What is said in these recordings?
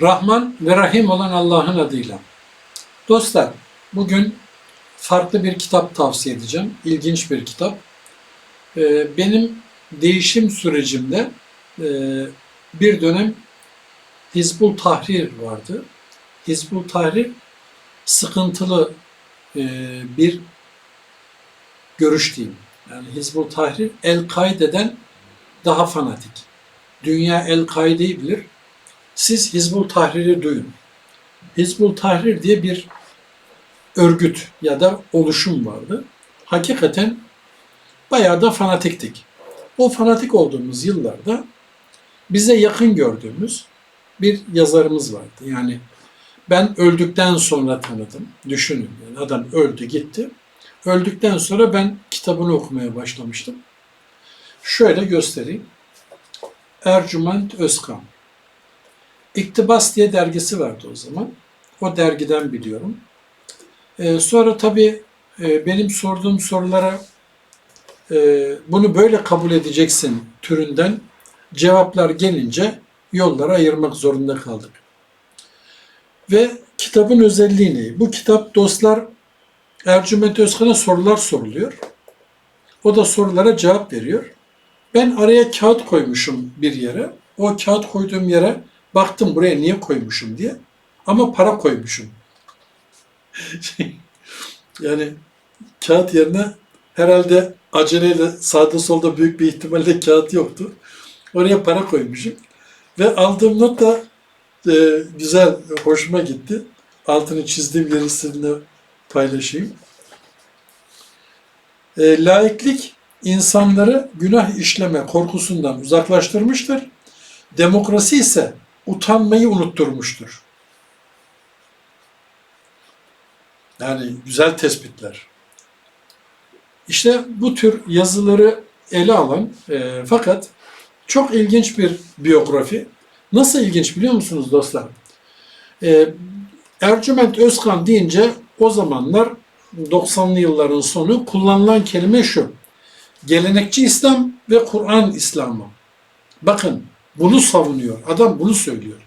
Rahman ve Rahim olan Allah'ın adıyla. Dostlar, bugün farklı bir kitap tavsiye edeceğim. İlginç bir kitap. Ee, Benim değişim sürecimde e, bir dönem Hizbul Tahrir vardı. Hizbul Tahrir sıkıntılı e, bir görüş diyeyim. Yani Hizbul Tahrir El-Kaide'den daha fanatik. Dünya El-Kaide'yi bilir. Siz Hizbul Tahrir'i duyun. Hizbul Tahrir diye bir örgüt ya da oluşum vardı. Hakikaten bayağı da fanatiktik. O fanatik olduğumuz yıllarda bize yakın gördüğümüz bir yazarımız vardı. Yani ben öldükten sonra tanıdım. Düşünün yani adam öldü gitti. Öldükten sonra ben kitabını okumaya başlamıştım. Şöyle göstereyim. Ercüment Özkan. İktibas diye dergisi vardı o zaman. O dergiden biliyorum. Ee, sonra tabii e, benim sorduğum sorulara e, bunu böyle kabul edeceksin türünden cevaplar gelince yollara ayırmak zorunda kaldık. Ve kitabın özelliği ne? Bu kitap dostlar Ercüment Özkan'a sorular soruluyor. O da sorulara cevap veriyor. Ben araya kağıt koymuşum bir yere. O kağıt koyduğum yere baktım buraya niye koymuşum diye. Ama para koymuşum. yani kağıt yerine herhalde aceleyle sağda solda büyük bir ihtimalle kağıt yoktu. Oraya para koymuşum. Ve aldığım not da e, güzel, hoşuma gitti. Altını çizdiğim yeri sizinle paylaşayım. E, laiklik insanları günah işleme korkusundan uzaklaştırmıştır. Demokrasi ise utanmayı unutturmuştur. Yani güzel tespitler. İşte bu tür yazıları ele alan e, fakat çok ilginç bir biyografi. Nasıl ilginç biliyor musunuz dostlar? E, Ercüment Özkan deyince o zamanlar 90'lı yılların sonu kullanılan kelime şu. Gelenekçi İslam ve Kur'an İslamı. Bakın bunu savunuyor. Adam bunu söylüyor.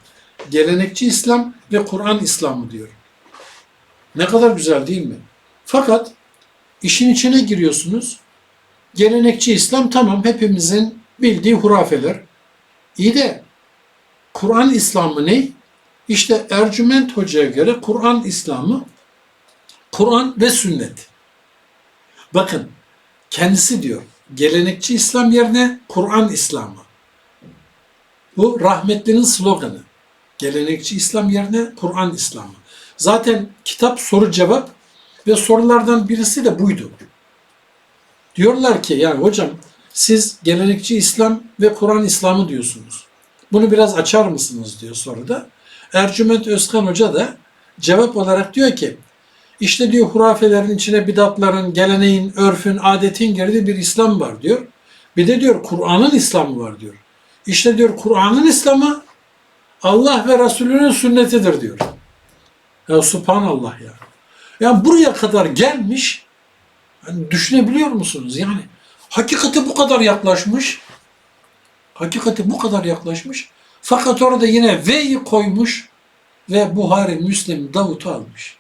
Gelenekçi İslam ve Kur'an İslamı diyor. Ne kadar güzel değil mi? Fakat işin içine giriyorsunuz. Gelenekçi İslam tamam hepimizin bildiği hurafeler. İyi de Kur'an İslamı ne? İşte Ercüment Hoca'ya göre Kur'an İslamı Kur'an ve sünnet. Bakın kendisi diyor gelenekçi İslam yerine Kur'an İslamı. Bu rahmetlinin sloganı. Gelenekçi İslam yerine Kur'an İslamı. Zaten kitap soru cevap ve sorulardan birisi de buydu. Diyorlar ki yani hocam siz gelenekçi İslam ve Kur'an İslamı diyorsunuz. Bunu biraz açar mısınız diyor soruda. Ercüment Özkan Hoca da cevap olarak diyor ki işte diyor hurafelerin içine bidatların, geleneğin, örfün, adetin girdiği bir İslam var diyor. Bir de diyor Kur'an'ın İslamı var diyor. İşte diyor Kur'an'ın İslamı Allah ve Resulünün sünnetidir diyor. Ya subhanallah ya. Yani buraya kadar gelmiş hani düşünebiliyor musunuz? Yani hakikati bu kadar yaklaşmış. Hakikati bu kadar yaklaşmış. Fakat orada yine ve'yi koymuş ve Buhari, Müslim, Davut'u almış.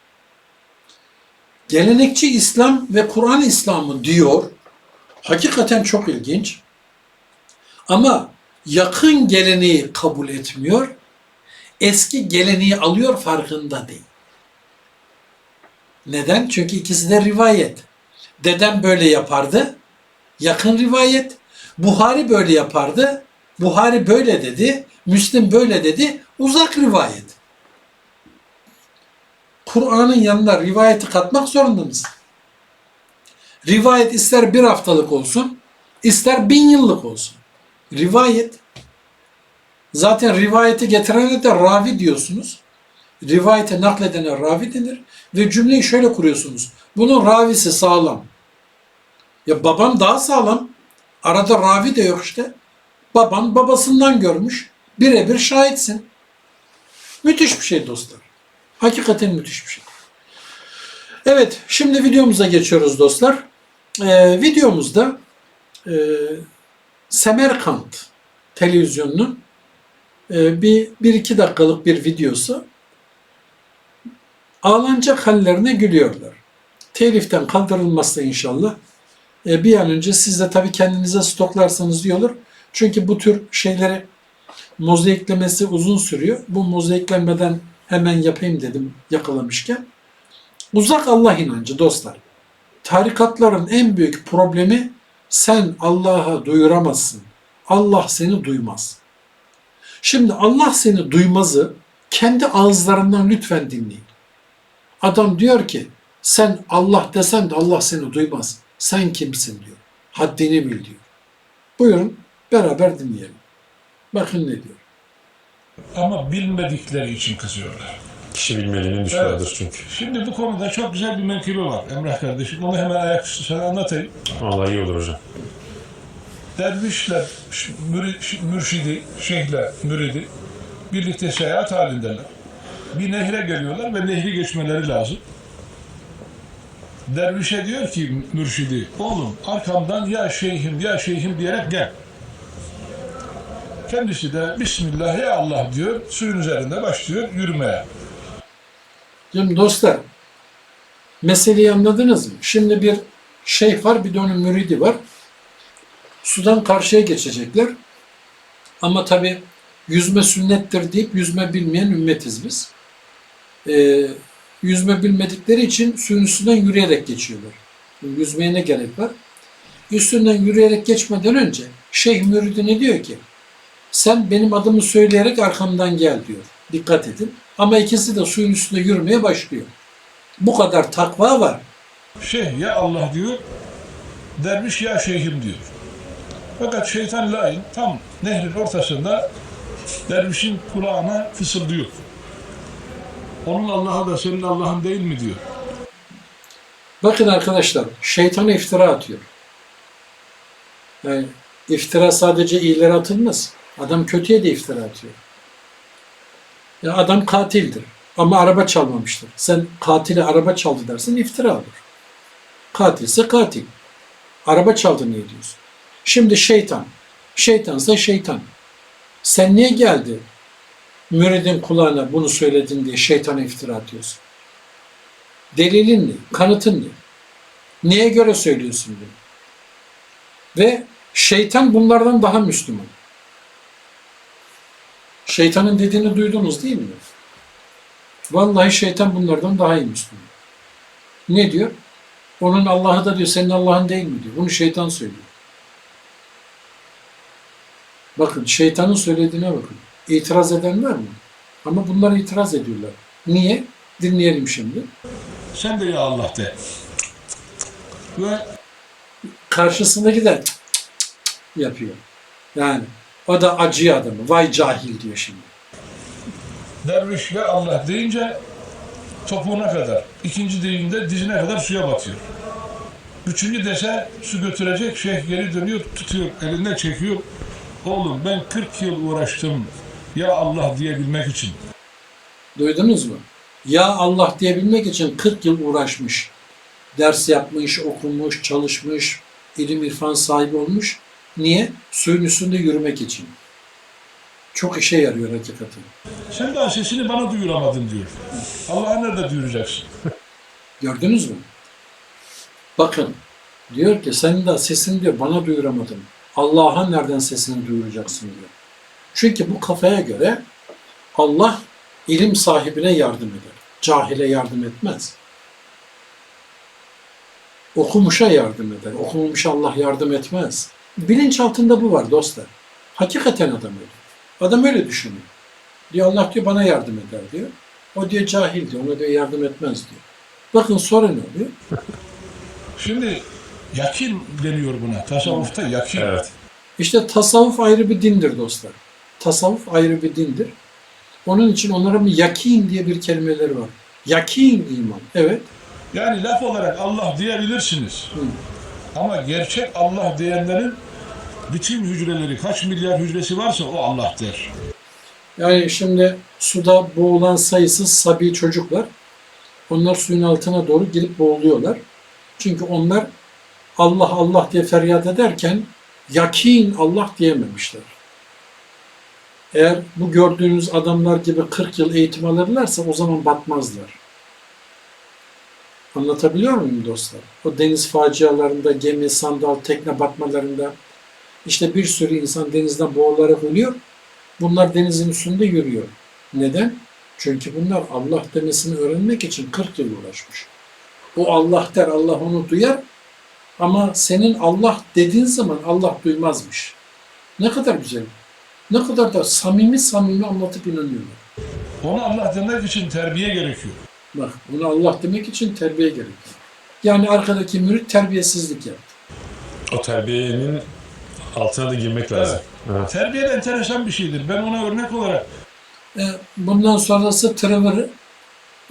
Gelenekçi İslam ve Kur'an İslamı diyor. Hakikaten çok ilginç. Ama yakın geleneği kabul etmiyor. Eski geleneği alıyor farkında değil. Neden? Çünkü ikisi de rivayet. Dedem böyle yapardı. Yakın rivayet. Buhari böyle yapardı. Buhari böyle dedi. Müslim böyle dedi. Uzak rivayet. Kur'an'ın yanına rivayeti katmak zorunda mısın? Rivayet ister bir haftalık olsun, ister bin yıllık olsun. Rivayet. Zaten rivayeti getirene de ravi diyorsunuz. Rivayete nakledene ravi denir. Ve cümleyi şöyle kuruyorsunuz. Bunun ravisi sağlam. Ya babam daha sağlam. Arada ravi de yok işte. Baban babasından görmüş. Birebir şahitsin. Müthiş bir şey dostlar. Hakikaten müthiş bir şey. Evet, şimdi videomuza geçiyoruz dostlar. Ee, videomuzda e, Semerkant televizyonunun bir, bir iki dakikalık bir videosu. Ağlanacak hallerine gülüyorlar. Teliften kaldırılmazsa inşallah e, bir an önce siz de tabii kendinize stoklarsanız iyi olur. Çünkü bu tür şeyleri mozaiklemesi uzun sürüyor. Bu mozaiklenmeden hemen yapayım dedim yakalamışken. Uzak Allah inancı dostlar. Tarikatların en büyük problemi sen Allah'a duyuramazsın. Allah seni duymaz. Şimdi Allah seni duymazı kendi ağızlarından lütfen dinleyin. Adam diyor ki sen Allah desen de Allah seni duymaz. Sen kimsin diyor. Haddini bil diyor. Buyurun beraber dinleyelim. Bakın ne diyor. Ama bilmedikleri için kızıyorlar. Kişi bilmediğinin düşmanıdır çünkü. Şimdi bu konuda çok güzel bir menkıbe var Emrah kardeşim. Onu hemen ayaküstü sana anlatayım. Vallahi iyi olur hocam. Dervişler, mürşidi, şeyhler, müridi birlikte seyahat halindeler. Bir nehre geliyorlar ve nehri geçmeleri lazım. Dervişe diyor ki mürşidi, oğlum arkamdan ya şeyhim ya şeyhim diyerek gel. Kendisi de Bismillah ya Allah diyor, suyun üzerinde başlıyor yürümeye. Şimdi dostlar, meseleyi anladınız mı? Şimdi bir şeyh var, bir de onun müridi var. Sudan karşıya geçecekler. Ama tabi yüzme sünnettir deyip yüzme bilmeyen ümmetiz biz. Ee, yüzme bilmedikleri için suyun üstünden yürüyerek geçiyorlar. Yüzmeye ne gerek var? Üstünden yürüyerek geçmeden önce şeyh müridine diyor ki sen benim adımı söyleyerek arkamdan gel diyor. Dikkat edin. Ama ikisi de suyun üstünde yürümeye başlıyor. Bu kadar takva var. Şeyh ya Allah diyor, derviş ya şeyhim diyor. Fakat şeytan lain tam nehrin ortasında dervişin kulağına fısıldıyor. Onun Allah'a da senin Allah'ın değil mi diyor. Bakın arkadaşlar, şeytana iftira atıyor. Yani iftira sadece iyilere atılmaz. Adam kötüye de iftira atıyor. Ya adam katildir ama araba çalmamıştır. Sen katile araba çaldı dersin iftira olur. Katilse katil. Araba çaldı niye diyorsun? Şimdi şeytan. Şeytansa şeytan. Sen niye geldi? Müridin kulağına bunu söyledin diye şeytana iftira atıyorsun. Delilin ne? Kanıtın ne? Neye göre söylüyorsun bunu? Ve şeytan bunlardan daha Müslüman. Şeytanın dediğini duydunuz değil mi? Vallahi şeytan bunlardan daha iyi Müslüman. Ne diyor? Onun Allah'ı da diyor, senin Allah'ın değil mi diyor. Bunu şeytan söylüyor. Bakın şeytanın söylediğine bakın. İtiraz eden var mı? Ama bunlar itiraz ediyorlar. Niye? Dinleyelim şimdi. Sen de ya Allah de. Ve karşısındaki de cık cık cık yapıyor. Yani o da acıyor adamı. Vay cahil diyor şimdi. derviş ya Allah deyince topuğuna kadar, ikinci deyimde dizine kadar suya batıyor. Üçüncü dese su götürecek, şeyh geri dönüyor, tutuyor, elinden çekiyor. Oğlum ben 40 yıl uğraştım ya Allah diyebilmek için. Duydunuz mu? Ya Allah diyebilmek için 40 yıl uğraşmış. Ders yapmış, okumuş, çalışmış, ilim irfan sahibi olmuş. Niye? Suyun üstünde yürümek için. Çok işe yarıyor hakikaten. Sen daha sesini bana duyuramadın diyor. Allah'a nerede duyuracaksın? Gördünüz mü? Bakın diyor ki sen de sesini diyor bana duyuramadın. Allah'a nereden sesini duyuracaksın diyor. Çünkü bu kafaya göre Allah ilim sahibine yardım eder. Cahile yardım etmez. Okumuşa yardım eder. Okumamışa Allah yardım etmez. Bilinç altında bu var dostlar. Hakikaten adam öyle. Adam öyle düşünüyor. Diyor Allah diyor bana yardım eder diyor. O diyor cahil diyor. Ona diyor yardım etmez diyor. Bakın sonra ne oluyor? Şimdi yakin deniyor buna. Tasavvufta yakin. Evet. İşte tasavvuf ayrı bir dindir dostlar. Tasavvuf ayrı bir dindir. Onun için onların bir yakin diye bir kelimeleri var. Yakin iman. Evet. Yani laf olarak Allah diyebilirsiniz. Hı. Ama gerçek Allah diyenlerin bütün hücreleri, kaç milyar hücresi varsa o Allah der. Yani şimdi suda boğulan sayısız sabi çocuklar. Onlar suyun altına doğru girip boğuluyorlar. Çünkü onlar Allah Allah diye feryat ederken yakin Allah diyememişler. Eğer bu gördüğünüz adamlar gibi 40 yıl eğitim alırlarsa o zaman batmazlar. Anlatabiliyor muyum dostlar? O deniz facialarında, gemi, sandal, tekne batmalarında işte bir sürü insan denizden boğularak ölüyor. Bunlar denizin üstünde yürüyor. Neden? Çünkü bunlar Allah demesini öğrenmek için 40 yıl uğraşmış. O Allah der, Allah onu duyar. Ama senin Allah dediğin zaman Allah duymazmış. Ne kadar güzel. Ne kadar da samimi samimi anlatıp inanıyorlar. Onu Allah demek için terbiye gerekiyor. Bak bunu Allah demek için terbiye gerekiyor. Yani arkadaki mürit terbiyesizlik yaptı. O terbiyenin altına da girmek lazım. Evet. Terbiye de enteresan bir şeydir. Ben ona örnek olarak E, bundan sonrası Trevor'ı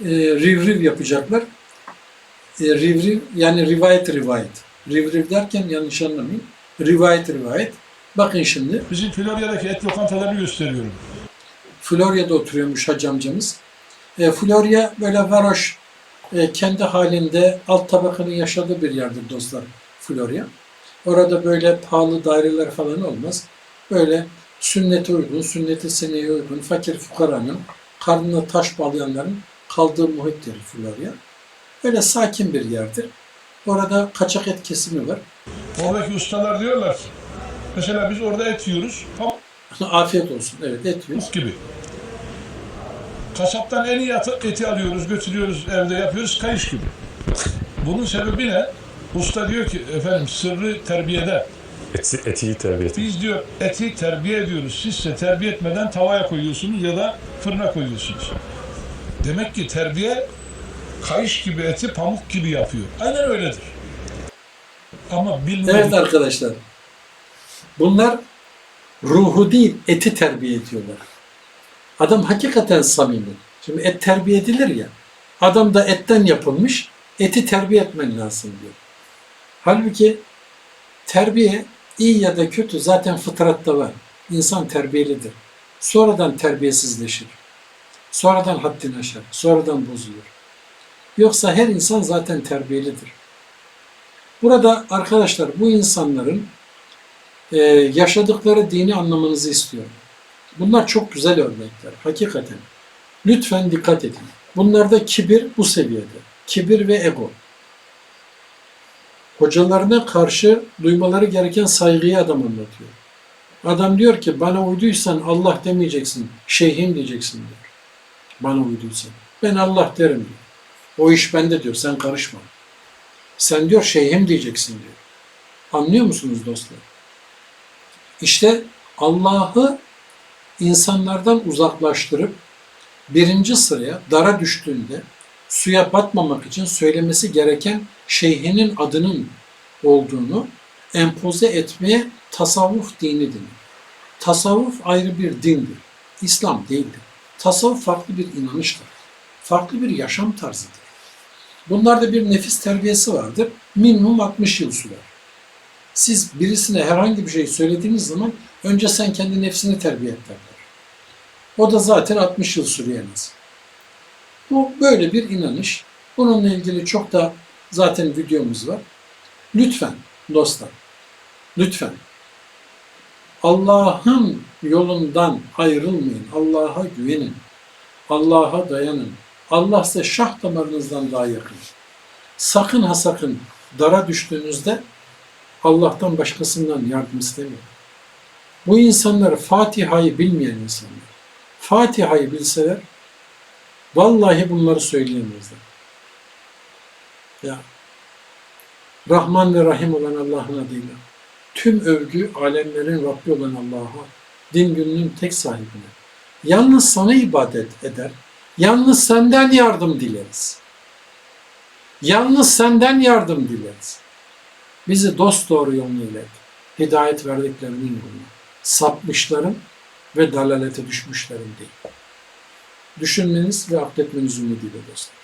e, riv riv yapacaklar. E, riv riv yani rivayet rivayet. Riv riv derken yanlış anlamayın. Rivayet rivayet. Bakın şimdi bizim Florya'daki et lokantalarını gösteriyorum. Florya'da oturuyormuş hacı amcamız. E, Florya böyle varoş, e, kendi halinde alt tabakanın yaşadığı bir yerdir dostlar Florya. Orada böyle pahalı daireler falan olmaz. Böyle sünnete uygun, sünneti seneye uygun, fakir fukaranın, karnına taş bağlayanların kaldığı muhittir Florya. Böyle sakin bir yerdir. Orada kaçak et kesimi var. Oradaki ustalar diyorlar mesela biz orada et yiyoruz, Afiyet olsun. Evet et yiyoruz. gibi. Kasaptan en iyi atı- eti alıyoruz, götürüyoruz, evde yapıyoruz, kayış gibi. Bunun sebebi ne? Usta diyor ki, efendim sırrı terbiyede. Eti, eti iyi terbiye etmek. Biz diyor eti terbiye ediyoruz. Siz ise terbiye etmeden tavaya koyuyorsunuz ya da fırına koyuyorsunuz. Demek ki terbiye kayış gibi eti pamuk gibi yapıyor. Aynen öyledir. Ama bilmedik. Evet arkadaşlar. Bunlar ruhu değil, eti terbiye ediyorlar. Adam hakikaten samimi. Şimdi et terbiye edilir ya. Adam da etten yapılmış, eti terbiye etmen lazım diyor. Halbuki terbiye iyi ya da kötü zaten fıtratta var. İnsan terbiyelidir. Sonradan terbiyesizleşir. Sonradan haddini aşar. Sonradan bozulur. Yoksa her insan zaten terbiyelidir. Burada arkadaşlar bu insanların e, yaşadıkları dini anlamanızı istiyorum. Bunlar çok güzel örnekler. Hakikaten. Lütfen dikkat edin. Bunlarda kibir bu seviyede. Kibir ve ego. Hocalarına karşı duymaları gereken saygıyı adam anlatıyor. Adam diyor ki bana uyduysan Allah demeyeceksin, şeyhim diyeceksin diyor. Bana uyduysan. Ben Allah derim diyor. O iş bende diyor, sen karışma. Sen diyor şeyhim diyeceksin diyor. Anlıyor musunuz dostlar? İşte Allah'ı insanlardan uzaklaştırıp birinci sıraya dara düştüğünde suya batmamak için söylemesi gereken şeyhinin adının olduğunu empoze etmeye tasavvuf dini denir. Tasavvuf ayrı bir dindir. İslam değildir. Tasavvuf farklı bir inanıştır. Farklı bir yaşam tarzıdır. Bunlarda bir nefis terbiyesi vardır. Minimum 60 yıl sürer. Siz birisine herhangi bir şey söylediğiniz zaman önce sen kendi nefsini terbiye et derler. O da zaten 60 yıl az. Bu böyle bir inanış. Bununla ilgili çok da zaten videomuz var. Lütfen dostlar, lütfen Allah'ın yolundan ayrılmayın. Allah'a güvenin. Allah'a dayanın. Allah size şah damarınızdan daha yakın. Sakın ha sakın dara düştüğünüzde Allah'tan başkasından yardım istemeyin. Bu insanlar Fatiha'yı bilmeyen insanlar. Fatiha'yı bilseler vallahi bunları söyleyemezler. Ya Rahman ve Rahim olan Allah'ın adıyla tüm övgü alemlerin Rabbi olan Allah'a, din gününün tek sahibine. Yalnız sana ibadet eder, yalnız senden yardım dileriz. Yalnız senden yardım dileriz. Bizi dost doğru yoluna ilet. Hidayet verdiklerinin yoluna. Sapmışların ve dalalete düşmüşlerin değil. Düşünmeniz ve akletmeniz ümidiyle dostlar.